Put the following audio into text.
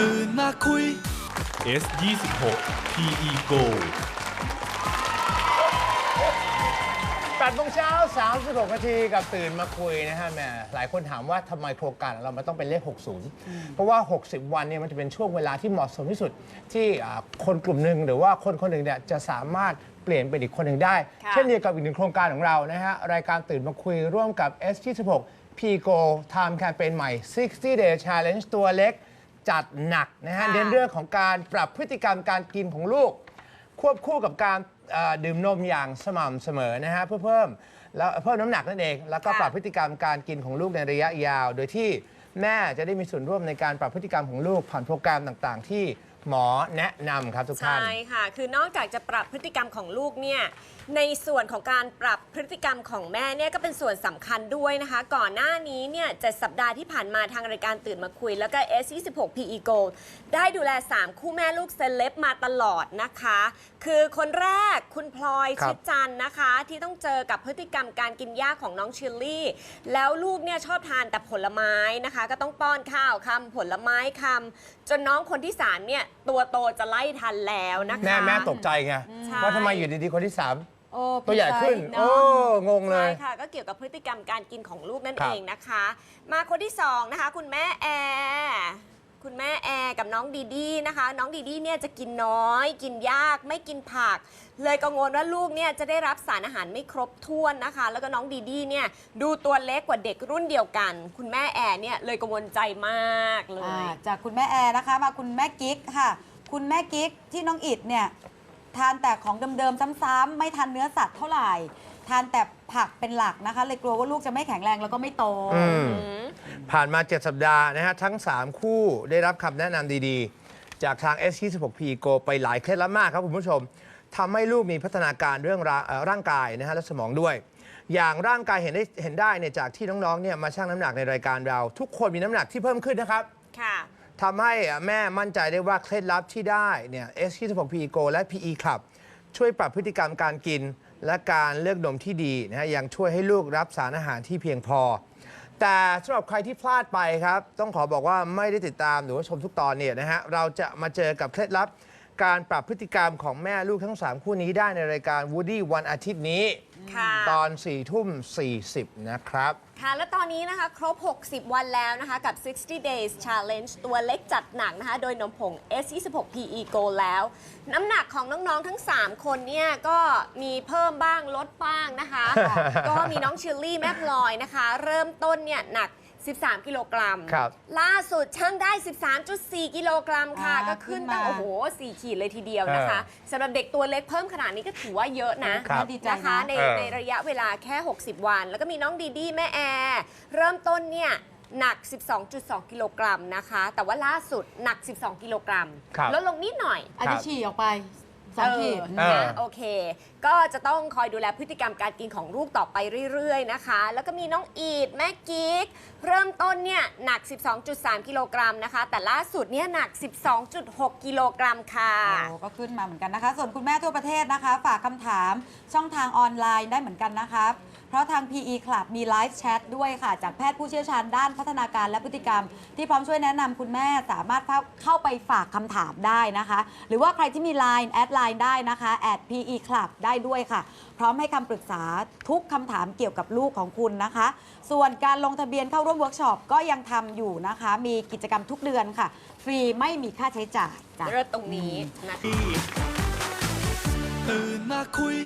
ตื่นมาคุย S 2 6 PE Go 8โมงเช้า 36 นาทีกับตื่นมาคุยนะฮะแหม่หลายคนถามว่าทำไมโครงการของเรามันต้องเป็นเลข 60 เพราะว่า 60 วันเนี่ยมันจะเป็นช่วงเวลาที่เหมาะสมที่สุด ที่อ่าคนกลุ่มหนึ่งหรือว่าคนคนหนึ่งเนี่ยจะสามารถเปลี่ยนเป็นอีกคนหนึ่งได้ ค่ะ เช่นเดียวกับอีกหนึ่งโครงการของเรานะฮะรายการตื่นมาคุยร่วมกับ S26 p g o Time แคมเปญใหม่ 60 Day Challenge ตัวเล็ก จัดหนักนะฮะค่ะ เน้นเรื่องของการปรับพฤติกรรมการกินของลูก ควบคู่กับการเอ่อดื่มนมอย่างสม่ำเสมอนะฮะเพื่อเพิ่มแล้วเพิ่มน้ำหนักนั่นเอง แล้วก็ค่ะปรับพฤติกรรมการกินของลูกในระยะยาว โดยที่แม่จะได้มีส่วนร่วมในการปรับพฤติกรรมของลูกผ่านโปรแกรมต่างๆ ที่ หมอแนะนำครับทุกท่าน ใช่ค่ะ คือนอกจากจะปรับพฤติกรรมของลูกเนี่ย ในส่วนของการปรับพฤติกรรมของแม่เนี่ยก็เป็นส่วนสำคัญด้วยนะคะ ก่อนหน้านี้เนี่ยเจ็ดสัปดาห์ที่ผ่านมาทางรายการตื่นมาคุย แล้วก็ S26 PE Gold ได้ดูแล 3 คู่แม่ลูกเซเลบมาตลอดนะคะ คือคนแรกคุณพลอยครับ ชิดจันทร์นะคะ ที่ต้องเจอกับพฤติกรรมการกินยากของน้องชิลลี่ แล้วลูกเนี่ยชอบทานแต่ผลไม้นะคะ ก็ต้องป้อนข้าวคำผลไม้คำจนน้องคนที่สามเนี่ย ตัวโตจะไล่ทันแล้วนะคะ แม่แม่ตกใจไงใช่ ว่าทำไมอยู่ดีๆคนที่สามโอ้ตัวใหญ่ขึ้นพี่ไซโอ้งงเลใช่ยค่ะ ก็เกี่ยวกับพฤติกรรมการกินของลูกนั่นครับ เองนะคะ มาคนที่สองนะคะ คุณแม่แอร์ คุณแม่แอร์กับน้องดีดีนะคะ น้องดีดีเนี่ยจะกินน้อย กินยากไม่กินผัก เลยกังวลว่าลูกเนี่ยจะได้รับสารอาหารไม่ครบถ้วนนะคะ แล้วก็น้องดีดีเนี่ยดูตัวเล็กกว่าเด็กรุ่นเดียวกัน คุณแม่แอร์เนี่ยเลยกังวลใจมากเลย จากคุณแม่แอร์นะคะมาคุณแม่กิ๊กค่ะ คุณแม่กิ๊กที่น้องอิดเนี่ยทานแต่ของเดิมๆซ้ำๆไม่ทานเนื้อสัตว์เท่าไหร่ ทานแต่ผักเป็นหลักนะคะ เลยกลัวว่าลูกจะไม่แข็งแรงแล้วก็ไม่โตอืม ผ่านมา 7 สัปดาห์นะฮะ ทั้ง 3 คู่ได้รับคำแนะนำดีๆ จากทาง S26P Go ไปหลายเคล็ดลับมากครับคุณผู้ชมทำให้ลูกมีพัฒนาการเรื่องร่าเอ่อร่างกายนะฮะและสมองด้วย อย่างร่างกายเห็นได้เห็นได้เนี่ยจากที่น้องๆเนี่ยมาชั่งน้ำหนักในรายการเรา ทุกคนมีน้ำหนักที่เพิ่มขึ้นนะครับ ค่ะ ทำให้แม่มั่นใจได้ว่าเคล็ดลับที่ได้เนี่ย S26P Go และ PE Club ช่วยปรับพฤติกรรมการกิน และการเลือกนมที่ดีนะฮะยังช่วยให้ลูกรับสารอาหารที่เพียงพอ แต่สำหรับใครที่พลาดไปครับ ต้องขอบอกว่าไม่ได้ติดตามหรือว่าชมทุกตอนเนี่ยนะฮะเราจะมาเจอกับเคล็ดลับ การปรับพฤติกรรมของแม่ลูกทั้ง 3 คู่นี้ได้ในรายการ Woody วันอาทิตย์นี้ ค่ะ ตอน4ทุ่ม 40 นะครับ ค่ะ และตอนนี้นะคะ ครบ 60 วันแล้วนะคะ กับ 60 days challenge ตัวเล็กจัดหนักนะคะ โดยนมผง S26 PE Go แล้ว น้ำหนักของน้อง ๆ ทั้ง 3 คนเนี่ย ก็มีเพิ่มบ้างลดบ้างนะคะ ก็มีน้องชิลลี่แม่พลอยนะคะ เริ่มต้นเนี่ยหนัก 13 กิโลกรัม ครับ ล่าสุดช่างได้ 13.4 กิโลกรัมค่ะ อ่าก็ขึ้นขึ้นตั้งมา โอ้โห 4 ขีดเลยทีเดียวนะคะสำหรับเด็กตัวเล็กเพิ่มขนาดนี้ก็ถือว่าเยอะนะครั บ ดีใจนะคะนะในเออ ในระยะเวลาแค่ 60 วัน แล้วก็มีน้องดีดีแม่แอร์เริ่มต้นเนี่ยหนัก 12.2 กิโลกรัมนะคะ แต่ว่าล่าสุดหนัก 12 กิโลกรัมครับ ลดลงนิดหน่อย อันนี้ฉี่ออกไปสองขีด เออเออนะโอเค ก็จะต้องคอยดูแลพฤติกรรมการกินของลูกต่อไปเรื่อยๆนะคะ แล้วก็มีน้องอีดแม่กิ๊กเริ่มต้นเนี่ยหนัก 12.3 กิโลกรัมนะคะ แต่ล่าสุดเนี่ยหนัก 12.6 กิโลกรัมค่ะ โอ้ก็ขึ้นมาเหมือนกันนะคะ ส่วนคุณแม่ทั่วประเทศนะคะ ฝากคำถามช่องทางออนไลน์ได้เหมือนกันนะคะเพราะทาง PE Club มีไลฟ์แชทด้วยค่ะ จากแพทย์ผู้เชี่ยวชาญด้านพัฒนาการและพฤติกรรม ที่พร้อมช่วยแนะนำคุณแม่สามารถเข้าไปฝากคำถามได้นะคะ หรือว่าใครที่มี Line แอดไลน์ได้นะคะแอด PE Club ได้ด้วยค่ะ พร้อมให้คำปรึกษาทุกคำถามเกี่ยวกับลูกของคุณนะคะ ส่วนการลงทะเบียนเข้าร่วมเวิร์กช็อปก็ยังทำอยู่นะคะ มีกิจกรรมทุกเดือนค่ะ ฟรีไม่มีค่าใช้จ่ายจ้ะ เริ่มตรงนี้นะคะ ตื่นมาคุย